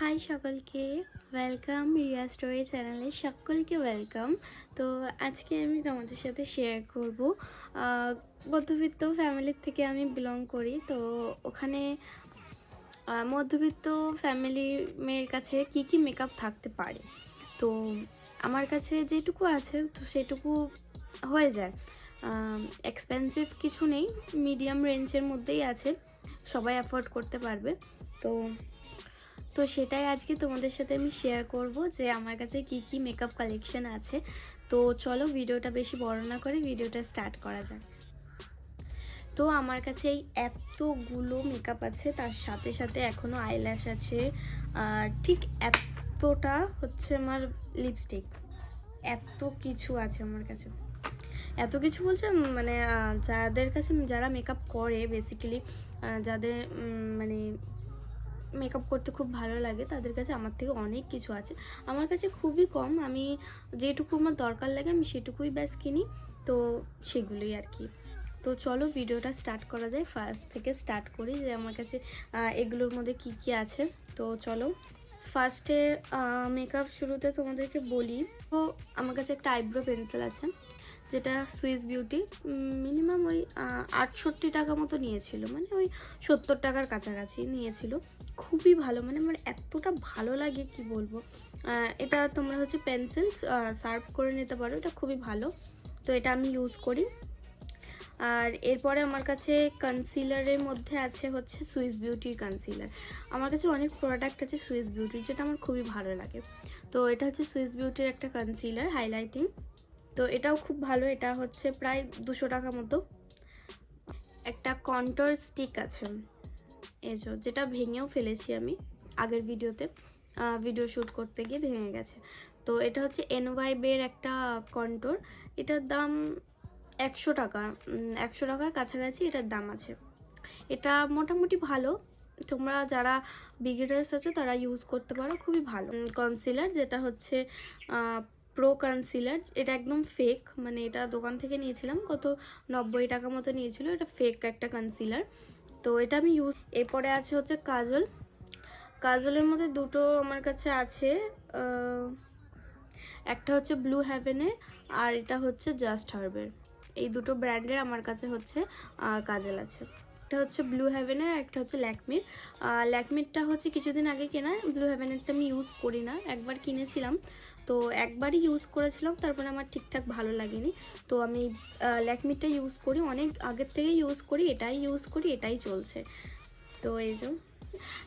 High সকলকে। Welcome Riya story চ্যানেলে সকলকে ওয়েলকাম তো আজকে আমি তোমাদের সাথে শেয়ার করব। মধ্যবিত্ত ফ্যামিলির থেকে আমি বিলং করি। তো ওখানে মধ্যবিত্ত ফ্যামিলি মেয়ের কাছে কি কি মেকআপ থাকতে পারে? তো আমার কাছে যেটুকু আছে, তো সেটুকু হয়ে যায়। এক্সপেন্সিভ কিছু নেই। মিডিয়াম রেঞ্জের মধ্যেই আছে। সবাই অ্যাফোর্ড করতে পারবে। তো তো সেটাই আজকে তোমাদের সাথে আমি শেয়ার করব যে আমার কাছে কি কি মেকআপ কালেকশন আছে। তো চলো ভিডিওটা বেশি বড় না করে ভিডিওটা স্টার্ট করা যাক। তো আমার কাছে এই এতগুলো মেকআপ আছে, তার সাথে সাথে এখনও আইল্যাশ আছে। ঠিক এতটা হচ্ছে আমার লিপস্টিক এত কিছু আছে আমার কাছে। এত কিছু বলছে মানে যাদের কাছে, যারা মেকআপ করে বেসিক্যালি যাদের মানে মেকআপ করতে খুব ভালো লাগে, তাদের কাছে আমার থেকে অনেক কিছু আছে। আমার কাছে খুবই কম, আমি যেটুকু আমার দরকার লাগে আমি সেটুকুই ব্যাস কিনি, তো সেগুলোই আর কি। তো চলো ভিডিওটা স্টার্ট করা যায় ফার্স্ট থেকে স্টার্ট করি যে আমার কাছে এগুলোর মধ্যে কি কি আছে। তো চলো ফার্স্টে মেকআপ শুরুতে তোমাদেরকে বলি, তো আমার কাছে একটা আইব্রো পেন্সিল আছে, যেটা সুইস বিউটি মিনিমাম ওই আটষট্টি টাকা মতো নিয়েছিল মানে ওই সত্তর টাকার কাছাকাছি নিয়েছিল। খুবই ভালো মানে আমার এতটা ভালো লাগে, কি বলব? এটা তোমরা হচ্ছে পেন্সিল সার্ভ করে নিতে পারো, এটা খুবই ভালো। তো এটা আমি ইউজ করি। আর এরপরে আমার কাছে কনসিলারের মধ্যে আছে হচ্ছে সুইস বিউটির কনসিলার আমার কাছে অনেক প্রোডাক্ট আছে সুইস বিউটির যেটা আমার খুবই ভালো লাগে। তো এটা হচ্ছে সুইস বিউটির একটা কনসিলার হাইলাইটিং তো এটাও খুব ভালো, এটা হচ্ছে প্রায় দুশো টাকা মতো। একটা কন্ট্রোল স্টিক আছে। এজো যেটা ভেঙেও ফেলেছি আমি আগের ভিডিওতে ভিডিও শ্যুট করতে গিয়ে ভেঙে গেছে। তো এটা হচ্ছে এনওয়াইবের একটা কন্ট্রোর এটার দাম একশো টাকা একশো টাকার কাছাকাছি এটার দাম আছে। এটা মোটামুটি ভালো, তোমরা যারা বিগিনার্স আছো তারা ইউজ করতে পারো, খুবই ভালো। কনসিলার যেটা হচ্ছে প্রো কনসিলার এটা একদম ফেক মানে এটা দোকান থেকে নিয়েছিলাম, কত নব্বই টাকা মতো নিয়েছিল, এটা ফেক একটা কনসিলার তো এটা আমি ইউজ এরপরে আছে হচ্ছে কাজল। কাজলের মধ্যে দুটো আমার কাছে আছে একটা হচ্ছে ব্লু হ্যাভেনের আর এটা হচ্ছে জাস্ট হার্বের এই দুটো ব্র্যান্ডের আমার কাছে হচ্ছে কাজল আছে। একটা হচ্ছে ব্লু হ্যাভেনের একটা হচ্ছে ল্যাকমির ল্যাকমিরটা হচ্ছে কিছুদিন আগে কেনা ব্লু হ্যাভেনেরটা আমি ইউজ করি না, একবার কিনেছিলাম। তো একবারই ইউজ করেছিলাম, তারপরে আমার ঠিকঠাক ভালো লাগেনি। তো আমি ল্যাকমিটা ইউজ করি, অনেক আগের থেকে ইউজ করি, এটাই ইউজ করি, এটাই চলছে। তো এই যে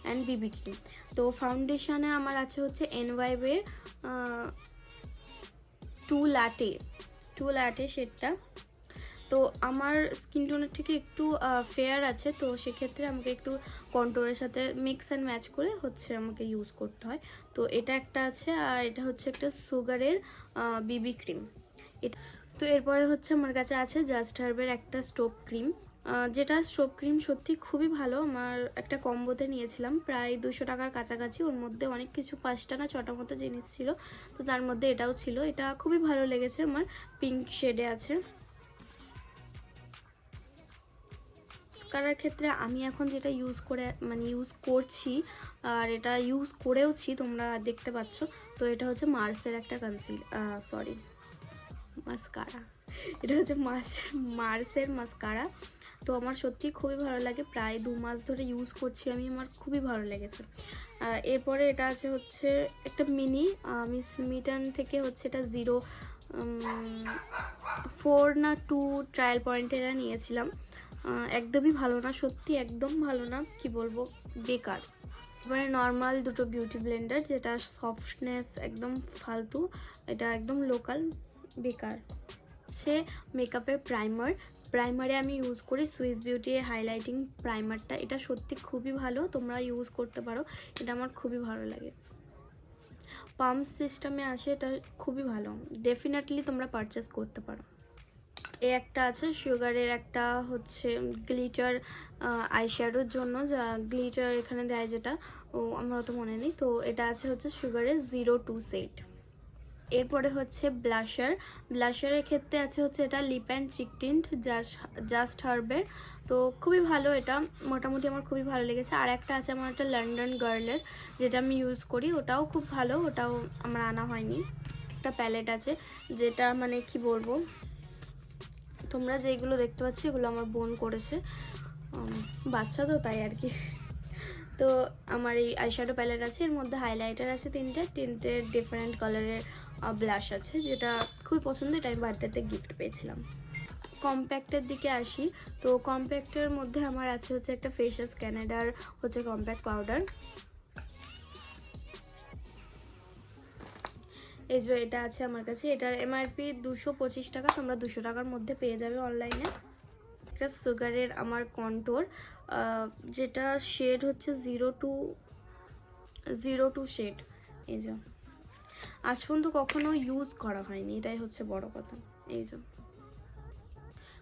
অ্যান্ড বিবি ক্রিম তো ফাউন্ডেশনে আমার আছে হচ্ছে এনওয়াইবের টু ল্যাটে টু ল্যাটে শেডটা তো আমার স্কিন টোনের থেকে একটু ফেয়ার আছে, তো সেক্ষেত্রে আমাকে একটু কন্ট্রোলের সাথে মিক্স অ্যান্ড ম্যাচ করে হচ্ছে আমাকে ইউজ করতে হয়। তো এটা একটা আছে, আর এটা হচ্ছে একটা সুগারের বিবি ক্রিম এটা তো এরপরে হচ্ছে আমার কাছে আছে জাস্ট হার্বের একটা স্টোভ ক্রিম যেটা স্টোভ ক্রিম সত্যি খুবই ভালো। আমার একটা কম্বোতে নিয়েছিলাম, প্রায় দুশো টাকার কাছাকাছি। ওর মধ্যে অনেক কিছু পাঁচটা না ছটা মতো জিনিস ছিল, তো তার মধ্যে এটাও ছিল। এটা খুবই ভালো লেগেছে। আমার পিঙ্ক শেডে আছে। মাস্কারার ক্ষেত্রে আমি এখন যেটা ইউজ করে মানে ইউজ করছি, আর এটা ইউজ করেওছি, তোমরা দেখতে পাচ্ছ, তো এটা হচ্ছে মার্সের একটা কনসিল সরি মাস্কারা এটা হচ্ছে মার্স মার্সের মাস্কারা তো আমার সত্যি খুবই ভালো লাগে, প্রায় দু মাস ধরে ইউজ করছি আমি, আমার খুবই ভালো লেগেছে। এরপরে এটা আছে হচ্ছে একটা মিনি মিস মিটান থেকে হচ্ছে এটা জিরো ফোর না টু ট্রায়াল পয়েন্ট এরা নিয়েছিলাম। একদমই ভালো না, সত্যি একদম ভালো না, কি বলব, বেকার। এবারে নর্মাল দুটো বিউটি ব্লেন্ডার যেটা সফটনেস একদম ফালতু, এটা একদম লোকাল বেকার। হচ্ছে মেকআপের প্রাইমার প্রাইমারে আমি ইউজ করি সুইস বিউটি হাইলাইটিং প্রাইমারটা এটা সত্যি খুবই ভালো, তোমরা ইউজ করতে পারো, এটা আমার খুবই ভালো লাগে। পাম্প সিস্টেমে আসে, এটা খুবই ভালো ডেফিনেটলি তোমরা পারচেস করতে পারো। এ একটা আছে সুগারের একটা হচ্ছে গ্লিটার আইশ্যাডোর জন্য, যা গ্লিটার এখানে দেয় যেটা, ও আমার অত মনে নেই। তো এটা আছে হচ্ছে সুগারের জিরো টু সেট এরপরে হচ্ছে ব্লাশার ব্লাশারের ক্ষেত্রে আছে হচ্ছে এটা lip and cheek tint just just হার্বের তো খুবই ভালো এটা, মোটামুটি আমার খুবই ভালো লেগেছে। আর একটা আছে আমার একটা লন্ডন গার্লের যেটা আমি ইউজ করি, ওটাও খুব ভালো, ওটাও আমার আনা হয়নি। একটা প্যালেট আছে, যেটা মানে কি বলব তোমরা যেগুলো দেখতে পাচ্ছ, এগুলো আমার বোন করেছে। বাচ্চা তো তাই আর কি। তো আমার এই আইশ্যাডো প্যালেট আছে, এর মধ্যে হাইলাইটার আছে তিনটে তিনটে ডিফারেন্ট কালারের ব্লাশ আছে, যেটা খুবই পছন্দ এটা আমি বার্থডেতে গিফট পেয়েছিলাম। কম্প্যাক্টের দিকে আসি, তো কম্প্যাক্টের মধ্যে আমার আছে হচ্ছে একটা ফেশাস ক্যানাডার হচ্ছে কম্প্যাক্ট পাউডার এই যে এটা আছে আমার কাছে, এটার এমআরপি দুশো পঁচিশ টাকা তোমরা দুশো টাকার মধ্যে পেয়ে যাবে অনলাইনে একটা সুগারের আমার কন্টোর যেটা শেড হচ্ছে zero two zero two shade এই যে। আজ পর্যন্ত কখনো ইউজ করা হয়নি, এটাই হচ্ছে বড় কথা। এই যে।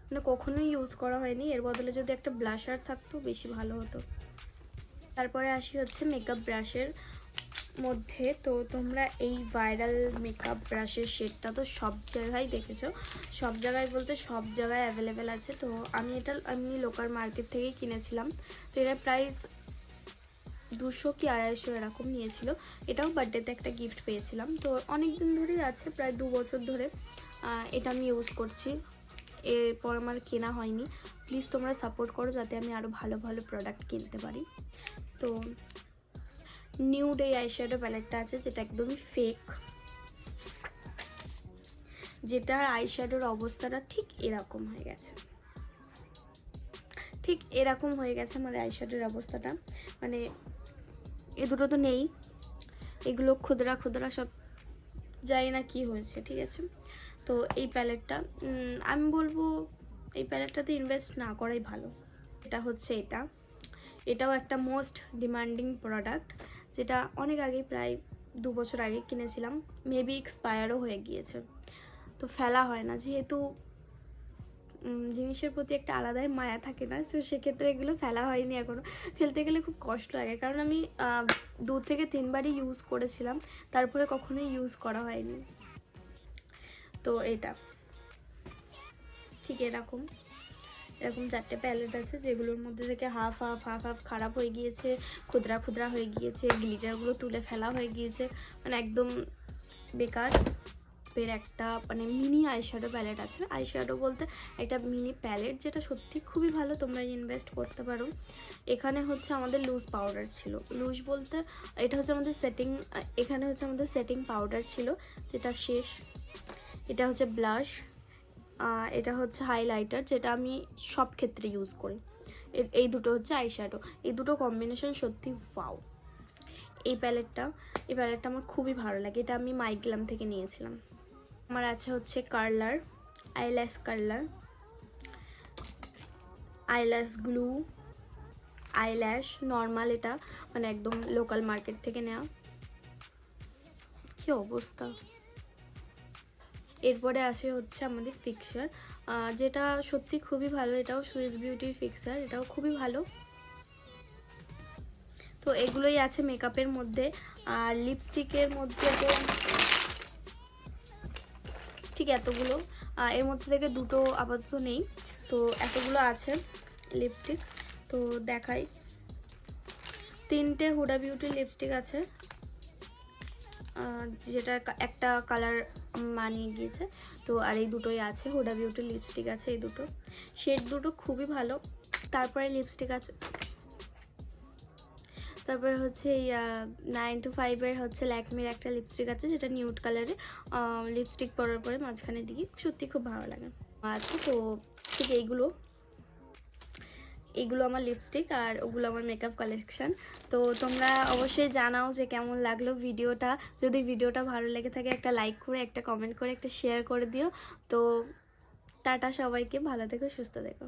মানে কখনোই ইউজ করা হয়নি, এর বদলে যদি একটা ব্লাশার থাকতো, বেশি ভালো হতো। তারপরে আসি হচ্ছে মেকআপ ব্রাশের মধ্যে, তো তোমরা এই ভাইরাল মেকআপ ব্রাশের শেডটা তো সব জায়গায় দেখেছ। সব জায়গায় বলতে সব জায়গায় অ্যাভেলেবেল আছে। তো আমি এটা, আমি লোকাল মার্কেট থেকেই কিনেছিলাম। তো এটার প্রাইস দুশো কি আড়াইশো এরকম নিয়েছিল। এটাও বার্থডেতে একটা গিফট পেয়েছিলাম। তো অনেক দিন ধরেই আছে, প্রায় দু বছর ধরে এটা আমি ইউজ করছি। এরপর আমার কেনা হয়নি। প্লিজ তোমরা সাপোর্ট করো যাতে আমি আরও ভালো ভালো প্রোডাক্ট কিনতে পারি। তো নিউড এই আইশ্যাডো প্যালেটটা আছে, যেটা একদমই ফেক যেটার আইশ্যাডোর অবস্থাটা ঠিক এরকম হয়ে গেছে। ঠিক এরকম হয়ে গেছে আমার আইশ্যাডোর অবস্থাটা। মানে এ দুটো তো নেই। এগুলো ক্ষুদ্রা ক্ষুদ্রা সব জানি না কি হয়েছে, ঠিক আছে? তো এই প্যালেটটা আমি বলব এই প্যালেটটাতে ইনভেস্ট না করাই ভালো। এটা হচ্ছে এটা। এটাও একটা মোস্ট ডিমান্ডিং প্রোডাক্ট যেটা অনেক আগে প্রায় দু বছর আগে কিনেছিলাম মেবি এক্সপায়ারও হয়ে গিয়েছে। তো ফেলা হয় না, যেহেতু জিনিসের প্রতি একটা আলাদাই মায়া থাকে না, তো সেক্ষেত্রে এগুলো ফেলা হয়নি এখনও ফেলতে গেলে খুব কষ্ট লাগে, কারণ আমি দু থেকে তিনবারই ইউজ করেছিলাম, তারপরে কখনোই ইউজ করা হয়নি। তো এটা। ঠিক এরকম। এরকম চারটে প্যালেট আছে, যেগুলোর মধ্যে থেকে হাফ হাফ হাফ হাফ খারাপ হয়ে গিয়েছে ক্ষুদ্রা ক্ষুদ্রা হয়ে গিয়েছে গ্লিটারগুলো তুলে ফেলা হয়ে গিয়েছে মানে একদম বেকার। এর একটা মানে মিনি আইশ্যাডো প্যালেট আছে আইশ্যাডো বলতে একটা মিনি প্যালেট যেটা সত্যি খুবই ভালো, তোমরা ইনভেস্ট করতে পারো। এখানে হচ্ছে আমাদের লুজ পাউডার ছিল। লুজ বলতে এটা হচ্ছে আমাদের সেটিং এখানে হচ্ছে আমাদের সেটিং পাউডার ছিল, যেটা শেষ। এটা হচ্ছে ব্লাশ এটা হচ্ছে হাইলাইটার যেটা আমি সব ক্ষেত্রে ইউজ করি। এই দুটো হচ্ছে আইশ্যাডো এই দুটো কম্বিনেশন সত্যি ফাও এই প্যালেটটা এই প্যালেটটা আমার খুবই ভালো লাগে। এটা আমি মাইগ্লাম থেকে নিয়েছিলাম। আমার আছে হচ্ছে curler eyelash curler eyelash glue eyelash normal এটা মানে একদম লোকাল মার্কেট থেকে নেওয়া কি অবস্থা? এরপরে আসে হচ্ছে আমাদের ফিক্সার যেটা সত্যি খুবই ভালো, এটাও সুইস বিউটির ফিক্সার এটাও খুবই ভালো। তো এগুলোই আছে মেকআপের মধ্যে, আর লিপস্টিকের মধ্যে তো ঠিক এতগুলো এর মধ্যে থেকে দুটো আপাতত নেই। তো এতগুলো আছে লিপস্টিক তো দেখাই। তিনটে হুডা বিউটির লিপস্টিক আছে যেটা একটা কালার মানিয়ে গিয়েছে। তো আর এই দুটোই আছে হুডা বিউটি লিপস্টিক আছে এই দুটো। শেড দুটো খুবই ভালো। তারপরে লিপস্টিক আছে। তারপরে হচ্ছে এই নাইন টু ফাইভের হচ্ছে ল্যাকমির একটা লিপস্টিক আছে, যেটা নিউড কালারে লিপস্টিক পরার পরে মাঝখানের দিকে সত্যি খুব ভালো লাগে। আছে তো, ঠিক এইগুলো। এগুলো আমার লিপস্টিক আর ওগুলো আমার মেকআপ কালেকশান তো তোমরা অবশ্যই জানাও যে কেমন লাগল ভিডিওটা। যদি ভিডিওটা ভালো লেগে থাকে, একটা লাইক করে, একটা কমেন্ট করে, একটা শেয়ার করে দিও। তো টাটা সবাইকে, ভালো থেকো, সুস্থ থেকো।